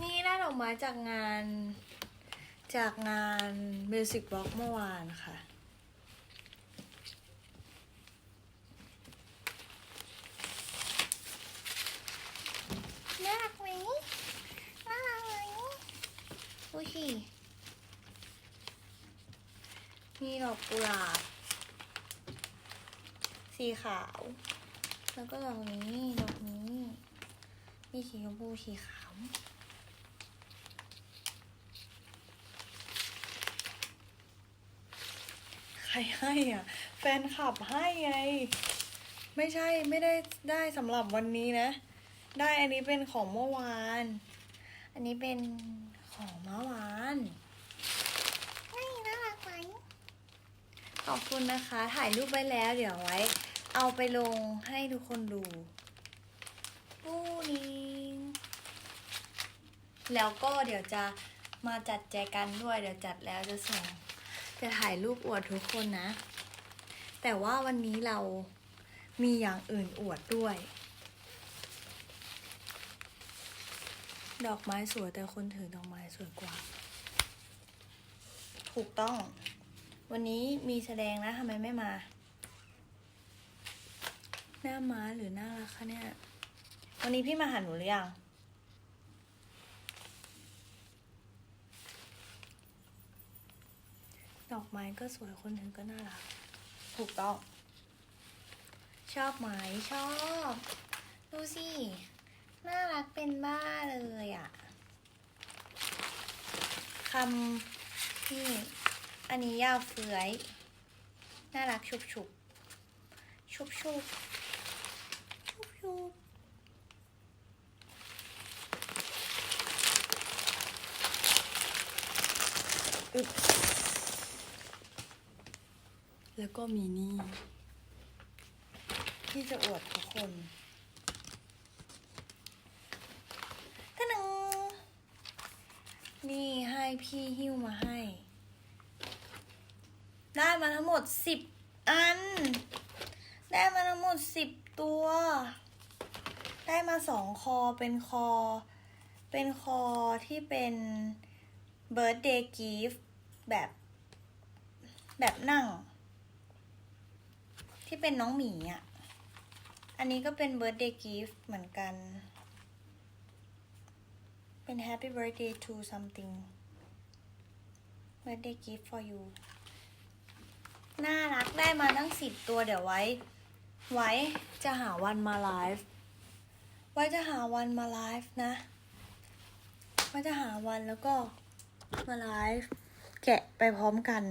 นี่ได้ออกมาจากงาน จากงานมิวสิกบล็อกเมื่อวานค่ะ น่ารักไหมน่ารักไหมโอ้ยมีดอกกุหลาบสีขาว แล้วก็ดอกนี้ดอกนี้มีสีชมพูสีขาวใครให้อะ แฟนคลับให้ไง ไม่ใช่ไม่ได้ได้สำหรับวันนี้นะ ได้อันนี้เป็นของเมื่อวาน อันนี้เป็นของเมื่อวานนี่น่ารักไหมขอบคุณนะคะ ถ่ายรูปไว้แล้วเดี๋ยวไว้ เอาไปลงให้ทุกคนดูผู้นี้แล้วก็เดี๋ยวจะมาจัดแจกันด้วยเดี๋ยวจัดแล้วจะส่งจะถ่ายรูปอวดทุกคนนะ แต่ว่าวันนี้เรามีอย่างอื่นอวดด้วย ดอกไม้สวยแต่คนถือดอกไม้สวยกว่า ถูกต้อง วันนี้มีแสดงนะทำไมไม่มา หน้าม้าหรือหน้ารักคะเนี่ย วันนี้พี่มาหาหนูหรือยัง ดอกไม้ก็สวยคนถือก็น่ารัก ถูกต้อง ชอบไหมชอบ ดูสิ น่ารักเป็นบ้าเลยอะ่ะคำที่ อันนี้ยาวเฟือย น่ารักชุบชุบชุบชุบ แล้วก็มีนี่ ที่จะอวดทุกคนตะนึงนี่ให้พี่หิ้วมาให้ ได้มาทั้งหมดสิบอัน ได้มาทั้งหมดสิบตัว ได้มาสองคอเป็นคอ เป็นคอที่เป็น birthday gift แบบ แบบนั่ง ที่เป็นน้องหมีอะ อันนี้ก็เป็น birthday gift เหมือนกัน เป็น happy birthday to something birthday gift for you น่ารักได้มาตั้งสิบตัวเดี๋ยวไว้ ไว้จะหาวันมาไลฟ์ ไว้จะหาวันมาไลฟ์นะ ไว้จะหาวันแล้วก็มาไลฟ์แกะไปพร้อมกัน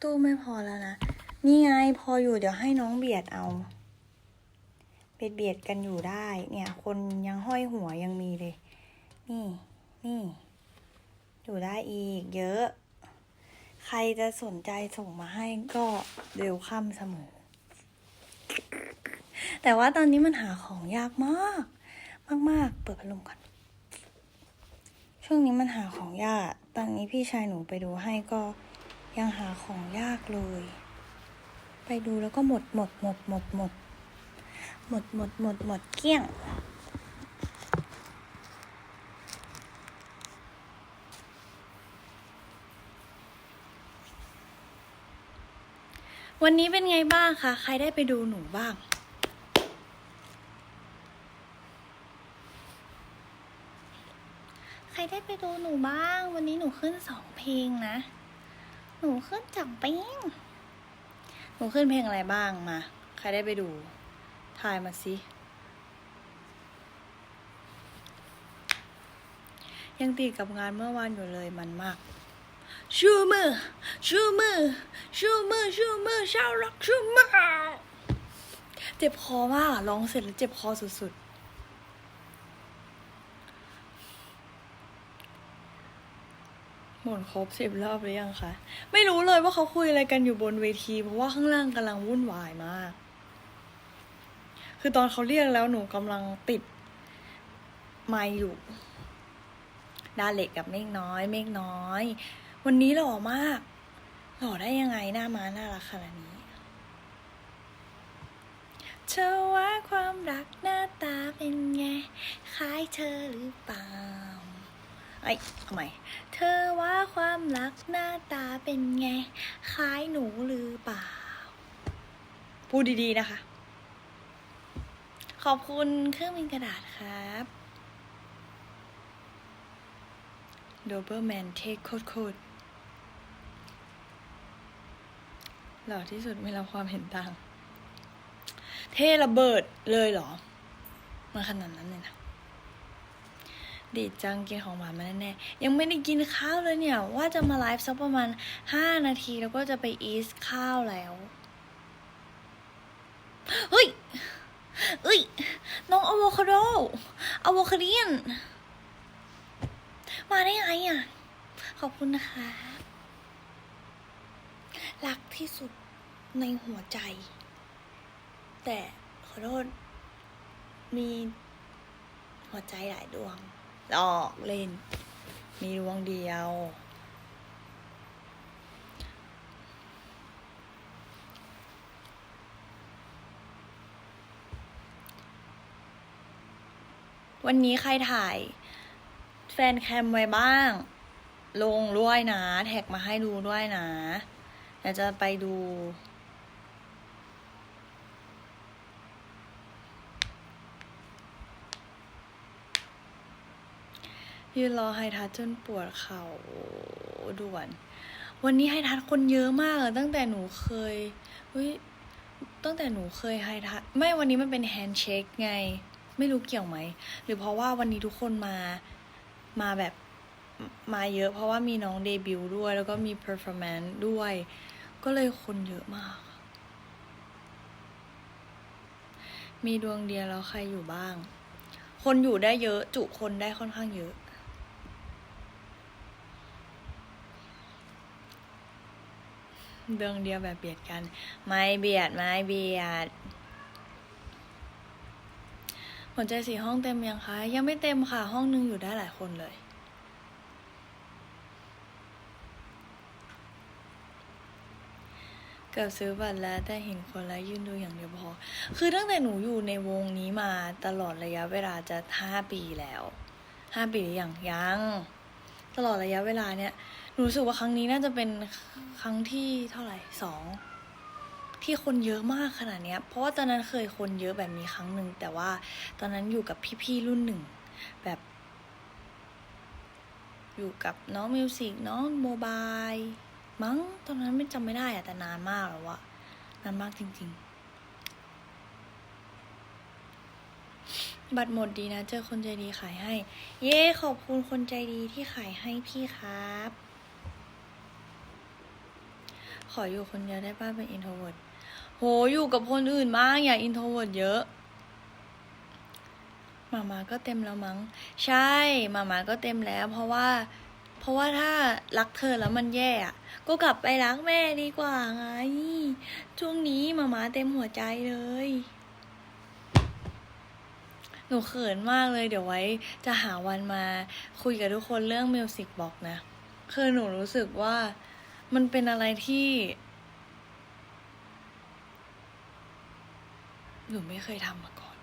ตู้ไม่พอแล้วนะ นี่ไงพออยู่เดี๋ยวให้น้องเบียดเอา เบียดเบียดกันอยู่ได้ เนี่ย คนยังห้อยหัวยังมีเลย นี่ นี่ อยู่ได้อีก เยอะ ใครจะสนใจส่งมาให้ก็เร็วค่ำเสมอ แต่ว่าตอนนี้มันหาของยากมาก มาก ๆ เปิดพัดลมก่อน ช่วงนี้มันหาของยาก ตอนนี้พี่ชายหนูไปดูให้ก็ยังหาของยากเลย ไปดูแล้วก็หมดหมดหมดหมดหมดหมดหมดหมดหมดเกลี้ยงวันนี้เป็นไงบ้างคะ ใครได้ไปดูหนูบ้าง ใคร ได้ไปดูหนูบ้าง วันนี้หนูขึ้นสองเพลงนะ หนูขึ้นสองเพลงหนูขึ้นเพลงอะไรบ้างมา ใครได้ไปดูทายมาสิยังติดกับงานเมื่อวานอยู่เลยมันมาก ชูมือ ชูมือ ชูมือ ชูมือชาวร็อกชูมือ เจ็บคอมากร้องเสร็จแล้วเจ็บคอสุดๆ หมดครบสิบรอบหรือยังคะ ไม่รู้เลยว่าเขาคุยอะไรกันอยู่บนเวที เพราะว่าข้างล่างกำลังวุ่นวายมาก คือตอนเขาเรียกแล้วหนูกำลังติดไมค์อยู่ ดาเล็กกับเมฆน้อย เมฆน้อย วันนี้หล่อมาก หล่อได้ยังไงหน้ามาน่ารักขนาดนี้เธอว่าความรักหน้าตาเป็นไง คล้ายเธอหรือเปล่า ไอ้ยทำไมเธอว่าความรักหน้าตาเป็นไง คล้ายหนูหรือเปล่า พูดดีๆนะคะ ขอบคุณเครื่องบินกระดาษครับโดเบอร์แมนเทคโคตรหล่อที่สุดไม่รับความเห็นต่าง เทระเบิดเลยเหรอ มาขนาดนั้นเลยนะ ดีดจังกินของหวานมาแน่ๆยังไม่ได้กินข้าวเลยเนี่ย ว่าจะมาไลฟ์สักประมาณห้านาทีแล้วก็จะไปอีสข้าวแล้วเฮ้ยเอ้ย น้องอะโวคาโดอะโวคาเดียน มาได้ไงอะ ขอบคุณนะคะ รักที่สุดในหัวใจ แต่ขอโทษมีหัวใจหลายดวง หลอกเล่น มีดวงเดียว วันนี้ใครถ่าย แฟนแคมไว้บ้าง ลงด้วยนะ แท็กมาให้ดูด้วยนะเดี๋ยวจะไปดู ยืนรอไฮทัชจนปวดเข่าด่วน วันนี้ไฮทัชคนเยอะมากอะตั้งแต่หนูเคยเฮ้ยตั้งแต่หนูเคยไฮทัชไม่วันนี้มันเป็นแฮนด์เช็คไง ไม่รู้เกี่ยวไหม หรือเพราะว่าวันนี้ทุกคนมามาแบบมาเยอะเพราะว่ามีน้องเดบิวต์ด้วย แล้วก็มีเพอร์ฟอร์แมนซ์ด้วย ก็เลยคนเยอะมาก มีดวงเดียวแล้วใครอยู่บ้าง คนอยู่ได้เยอะ จุคนได้ค่อนข้างเยอะ ดวงเดียวแบบเบียดกัน ไม่เบียด ไม่เบียด หัวใจสีห้องเต็มยังคะ ยังไม่เต็มค่ะ ห้องนึงอยู่ได้หลายคนเลย เกือบซื้อบัตรแล้วแต่เห็นคนแล้วยืนดูอย่างเดียวพอ คือตั้งแต่หนูอยู่ในวงนี้มาตลอดระยะเวลาจะห้าปีแล้ว ห้าปีหรือยังยัง ตลอดระยะเวลาเนี่ย รู้สึกว่าครั้งนี้น่าจะเป็นครั้งที่เท่าไหร่สองที่คนเยอะมากขนาดเนี้ย เพราะว่าตอนนั้นเคยคนเยอะแบบนี้ครั้งหนึ่งแต่ว่าตอนนั้นอยู่กับพี่ๆรุ่นหนึ่งแบบ อยู่กับน้องมิวสิกน้องโมบายมั้งตอนนั้นไม่จำไม่ได้อะแต่นานมากแล้วอะนานมากจริง ๆ บัตรหมดดีนะ เจอคนใจดีขายให้ เย้ขอบคุณคนใจดีที่ขายให้พี่ครับ ออยู่คนเดียวได้ป้าเป็นอินโทรเวิร์ดโหอยู่กับคนอื่นมากอย่าอินโทรเวิร์ดเยอะมามาก็เต็มแล้วมั้ง ใช่มามาก็เต็มแล้ว เพราะว่า เพราะว่าถ้ารักเธอแล้วมันแย่ก็กลับไปรักแม่ดีกว่าไงช่วงนี้มามาเต็มหัวใจเลยหนูเขินมากเลยเดี๋ยวไว้ จะหาวันมาคุยกับทุกคนเรื่องมิวสิกบอกนะ คือหนูรู้สึกว่า มันเป็นอะไรที่หนูไม่เคยทำมาก่อน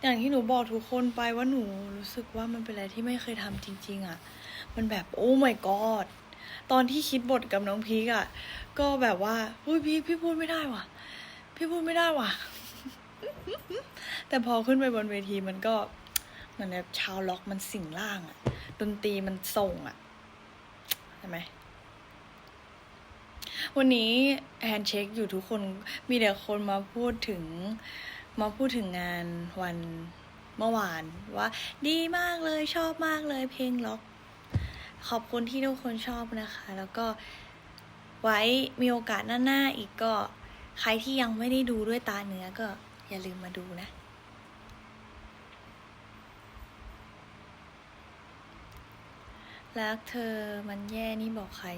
อย่างที่หนูบอกทุกคนไปว่าหนูรู้สึกว่ามันเป็นอะไรที่ไม่เคยทำจริง ๆอะ มันแบบโอ้ my god ตอนที่คิดบทกับน้องพีกอะ ก็แบบว่าอุ้ยพีกพี่พูดไม่ได้ว่ะ พี่พูดไม่ได้ว่ะ แต่พอขึ้นไปบนเวทีมันก็เหมือนแบบชาวล็อกมันสิ่งล่างอะดนตรีมันส่งอะ ใช่ไหม วันนี้แฮนเช็คอยู่ทุกคนมีแต่คนมาพูดถึง มาพูดถึงงานวันเมื่อวานว่าดีมากเลยชอบมากเลยเพลงล็อก ขอบคุณที่ทุกคนชอบนะคะ แล้วก็ไว้มีโอกาสหน้าๆอีกก็ใครที่ยังไม่ได้ดูด้วยตาเนื้อก็อย่าลืมมาดูนะ รักเธอมันแย่นี่บอกใคร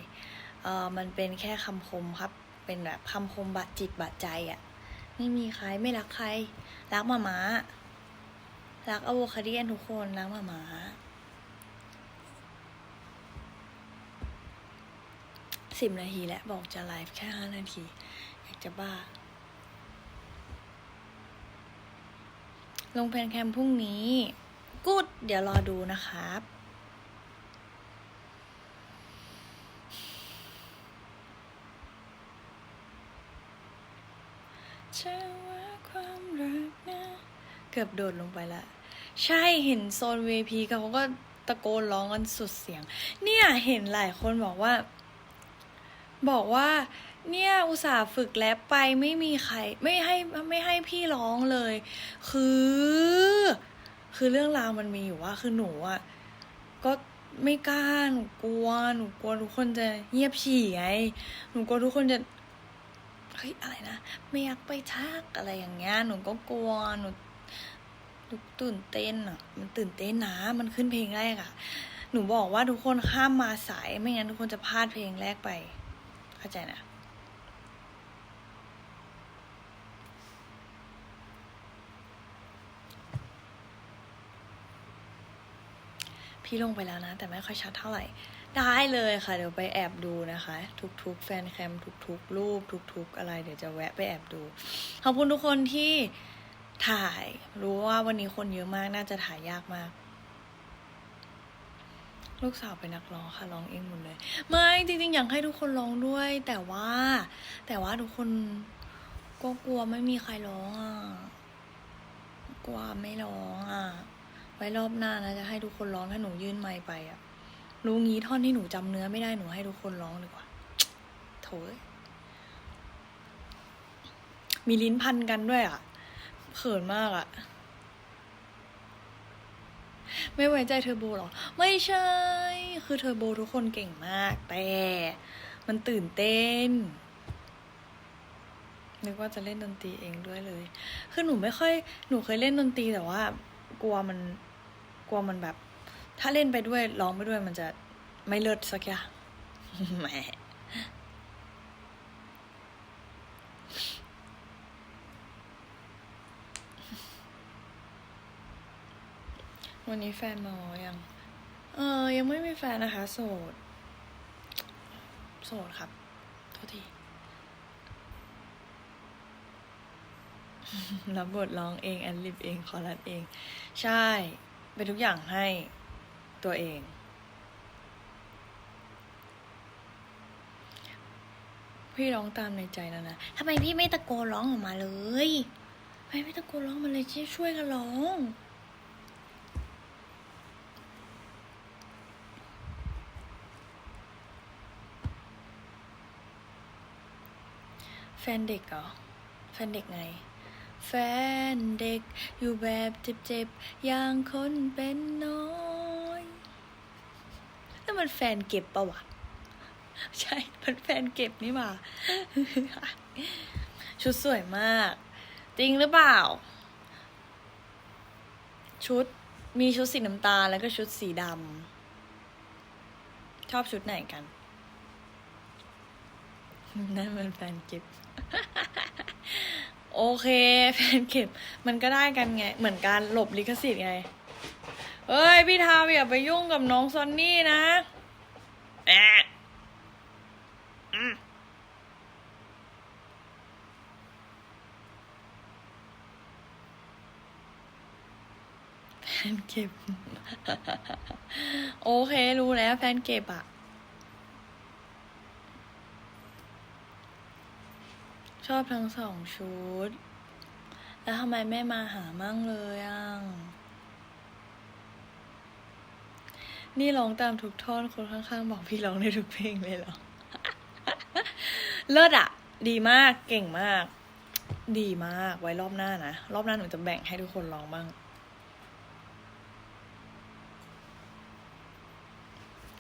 เออมันเป็นแค่คำคมครับ เป็นแบบคำคมบาดจิตบาดใจอะ่ะ ไม่มีใครไม่รักใคร รักมามารักอโวคาเดียนทุกคน รักมามาสิบนาทีแล้วบอกจะไลฟ์แค่ห้านาที อยากจะบ้า ลงแพนแคมพรุ่งนี้กูดเดี๋ยวรอดูนะครับ เชื่อว่าความรักนะเกือบโดดลงไปละ ใช่เห็นโซน VP เขาก็ตะโกนร้องกันสุดเสียง เนี่ยเห็นหลายคนบอกว่า บอกว่า เนี่ยอุตส่าห์ฝึกแรปไปไม่มีใคร ไม่ให้ไม่ให้พี่ร้องเลย คือ คือเรื่องราวมันมีอยู่ว่าคือหนูอะก็ไม่กล้าหนูกลัวหนูกลัวทุกคนจะเงียบฉี่ไงหนูกลัวทุกคนจะเฮ้ยอะไรนะไม่อยากไปทักอะไรอย่างเงี้ยหนูก็กลัวหนู หนูตื่นเต้นอะ มันตื่นเต้นนะ มันขึ้นเพลงแรกอะ หนูบอกว่าทุกคนข้ามมาสาย ไม่งั้นทุกคนจะพลาดเพลงแรกไป เข้าใจนะ พี่ลงไปแล้วนะ แต่ไม่ค่อยชัดเท่าไหร่ ได้เลยค่ะ เดี๋ยวไปแอบดูนะคะ ทุกๆ แฟนแคม ทุกๆ รูป ทุกๆ อะไร เดี๋ยวจะแวะไปแอบดู ขอบคุณทุกคนที่ ถ่าย รู้ว่าวันนี้คนเยอะมากน่าจะถ่ายยากมาก ลูกสาวเป็นนักร้องค่ะร้องเองหมดเลย ไม่จริงๆอยากให้ทุกคนร้องด้วย แต่ว่า แต่ว่าทุกคนก็กลัวไม่มีใครร้องอะกลัวไม่ร้องอะ ไว้รอบหน้านะจะให้ทุกคนร้องถ้าหนูยื่นไมค์ไปอะรู้งี้ท่อนที่หนูจำเนื้อไม่ได้หนูให้ทุกคนร้องดีกว่าโถอยมีลิ้นพันกันด้วยอะ เขินมากอะไม่ไว้ใจเทอร์โบหรอ ไม่ใช่ คือเทอร์โบทุกคนเก่งมาก แต่มันตื่นเต้น นึกว่าจะเล่นดนตรีเองด้วยเลย คือหนูไม่ค่อย หนูเคยเล่นดนตรีแต่ว่า กลัวมัน กลัวมันแบบ ถ้าเล่นไปด้วยร้องไปด้วยมันจะไม่เลิศสักอย่างแหม วันนี้แฟนมาอยัง เออ ยังไม่มีแฟนนะคะ โสด โสดครับ โทษทีรับบทร้องเองแอนลิปเองคอรัสเอง ใช่ เป็นทุกอย่างให้ตัวเอง พี่ร้องตามในใจแล้วนะทำไมพี่ไม่ตะโกนร้องออกมาเลยทำไมไม่ตะโกนร้องมาเลยช่วยช่วยกันร้อง ฟนเด็กเหรอ แฟนเด็กไง แฟนเด็กอยู่แบบเจ็บๆ อย่างคนเป็นน้อยนั่นมันแฟนเก็บปะวะ ใช่ มันแฟนเก็บนี่หว่า ชุดสวยมาก จริงหรือเปล่า ชุดมีชุดสีน้ำตาลแล้วก็ชุดสีดำชอบชุดไหนกันนั่นมันแฟนเก็บ โอเคแฟนเก็บมันก็ได้กันไง เหมือนการหลบลิขสิทธิ์ไง เอ้ย พี่ทาวอย่าไปยุ่งกับน้องซอนนี่นะแอะแฟนเก็บ โอเค รู้แล้วแฟนเก็บอะ ชอบทั้งสองชุด แล้วทำไมไม่มาหามั่งเลยอะ นี่ร้องตามทุกท่อนคนข้างๆ บอกพี่ร้องได้ทุกเพลงเลยเหรอ เลิศอะดีมากเก่งมาก ดีมากไว้รอบหน้านะ รอบหน้าหนูจะแบ่งให้ทุกคนร้องบ้าง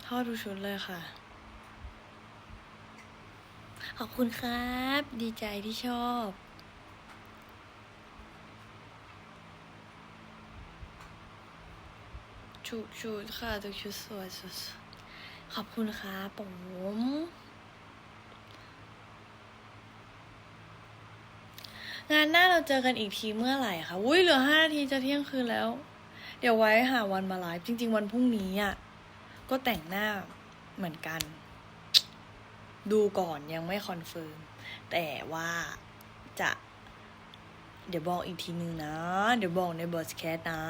ชอบทุกชุดเลยค่ะ ขอบคุณครับ ดีใจที่ชอบชุดชุดค่ะทุกชุดสวยสุดขอบคุณครับผมงานหน้าเราเจอกันอีกทีเมื่อไหร่คะ อุ้ยเหลือห้านาทีจะเที่ยงคืนแล้ว เดี๋ยวไว้หาวันมาไลฟ์จริง ๆ วันพรุ่งนี้อะ ก็แต่งหน้าเหมือนกัน ดูก่อนยังไม่คอนเฟิร์มแต่ว่าจะ เดี๋ยวบอกอีกทีนึงนะ เดี๋ยวบอกในบอสแคทนะ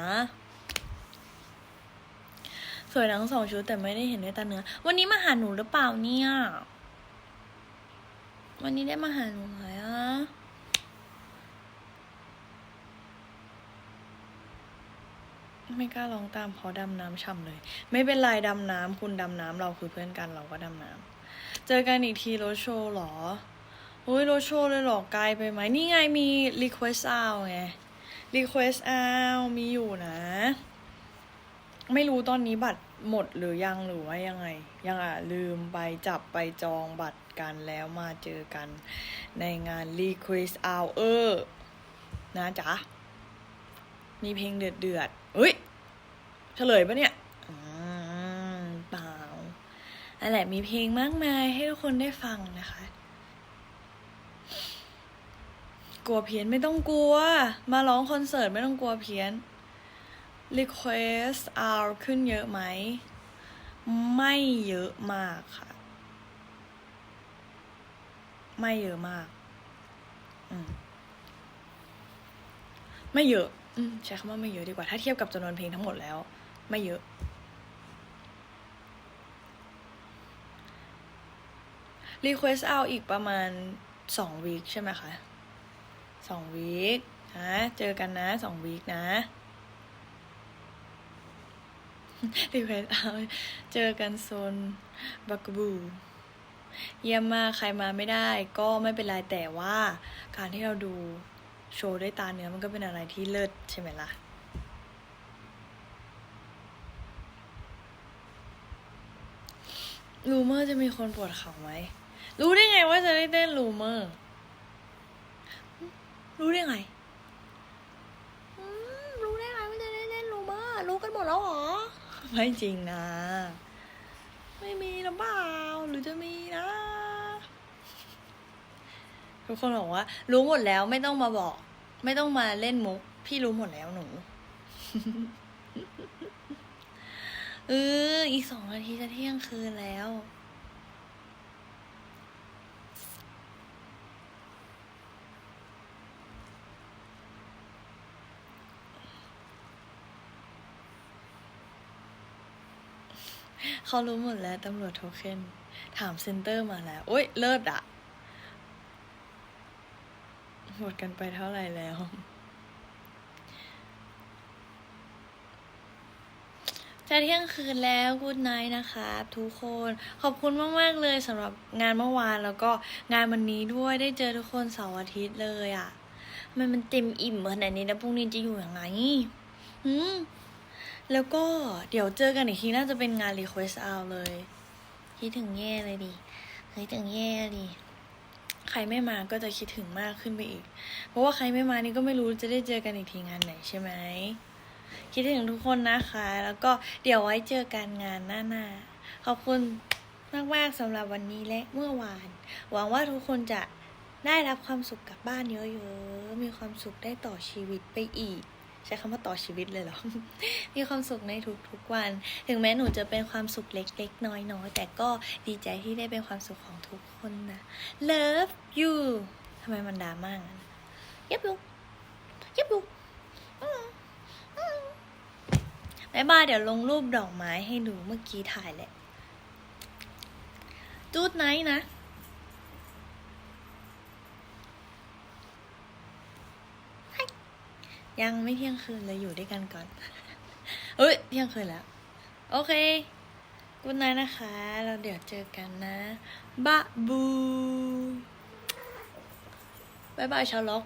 สวยทั้งสองชุดแต่ไม่ได้เห็นด้วยตาเนื้อ วันนี้มาหาหนูหรือเปล่าเนี่ย วันนี้ได้มาหาหนูไหมอะไม่กล้าลองตามเพราะดำน้ำช่ำเลย ไม่เป็นไรดำน้ำคุณดำน้ำเราคือเพื่อนกันเราก็ดำน้ำ เจอกันอีกทีโรโชว์หรออุ้ยโรโชว์เลยหรอไกลไปไหม นี่ไงมี request out ไง request out มีอยู่นะ ไม่รู้ตอนนี้บัตรหมดหรือยังหรือว่ายังไง ยังอะ ลืมไปจับไปจองบัตรกันแล้วมาเจอกันในงาน request hour นะจ๊ะ มีเพลงเดือดเดือดเฮ้ย เฉลยปะเนี่ยอืมเปล่า อะไรมีเพลงมากมายให้ทุกคนได้ฟังนะคะ กลัวเพี้ยนไม่ต้องกลัว มาร้องคอนเสิร์ตไม่ต้องกลัวเพี้ยน request R ขึ้นเยอะไหม ไม่เยอะมากค่ะ ไม่เยอะมาก อืมไม่เยอะอใช้คำว่าไม่เยอะดีกว่า ถ้าเทียบกับจำนวนเพลงทั้งหมดแล้ว ไม่เยอะ Request เอาอีกประมาณสองวีคใช่ไหมคะสองวีคนะเจอกันนะสองวีคนะ Request เอาเจอกันโซนบักบูเยี่ยมมากใครมาไม่ได้ ก็ไม่เป็นไรแต่ว่า การที่เราดูโชว์ด้วยตาเนื้อมันก็เป็นอะไรที่เลิศใช่ไหมล่ะลูเมอร์จะมีคนปวดเข่าไหม รู้ได้ไงว่าจะได้เต้นลูเมอร์ รู้ได้ไงอืมรู้ได้ไงว่าจะได้เล่นลูเมอร์ รู้กันหมดแล้วเหรอ ไม่จริงนะ ไม่มีหรือเปล่า หรือจะมีนะ ทุกคนบอกว่า รู้หมดแล้วไม่ต้องมาบอก ไม่ต้องมาเล่นมุก พี่รู้หมดแล้วหนูเอออีกสองนาทีจะเที่ยงคืนแล้ว เขารู้หมดแล้วตำรวจโทเค็นถามเซนเตอร์มาแล้ว โอ๊ยเลิศอะหมดกันไปเท่าไหร่แล้ว จะเที่ยงคืนแล้วกูดไนท์นะคะทุกคน ขอบคุณมาก ๆ เลยสำหรับงานเมื่อวานแล้วก็งานวันนี้ด้วยได้เจอทุกคนเสาร์อาทิตย์เลยอะ่ะมันมันเต็มอิ่มขนาดนี้แล้วพรุ่งนี้จะอยู่อยังไงหืม แล้วก็เดี๋ยวเจอกันอีกทีน่าจะเป็นงาน Request Out เลยคิดถึงแย่เลยดิคิดถึงแย่ดิใครไม่มาก็จะคิดถึงมากขึ้นไปอีก เพราะว่าใครไม่มานี่ก็ไม่รู้จะได้เจอกันอีกทีงานไหนใช่ไหมคิดถึงทุกคนนะคะ แล้วก็เดี๋ยวไว้เจอกันงานหน้าๆขอบคุณมากๆสำหรับวันนี้และเมื่อวาน หวังว่าทุกคนจะได้รับความสุขกลับบ้านเยอะๆ มีความสุขได้ต่อชีวิตไปอีก ช้คำว่าต่อชีวิตเลยเหรอ มีความสุขในทุกๆวัน ถึงแม้หนูจะเป็นความสุขเล็กๆ น้อยๆ แต่ก็ดีใจที่ได้เป็นความสุขของทุกคนนะ Love you ทำไมมันดราม่างั้นยับยูยับยูอืมอืมบายบายเดี๋ยวลงรูปดอกไม้ให้ดูเมื่อกี้ถ่ายแหละจูดไนท์นะ ยังไม่เที่ยงคืนเลยอยู่ด้วยกันก่อนเอ้ย เที่ยงคืนแล้ว โอเคกุณนายนะคะ เราเดี๋ยวเจอกันนะบะบูบายบายชาวล็อก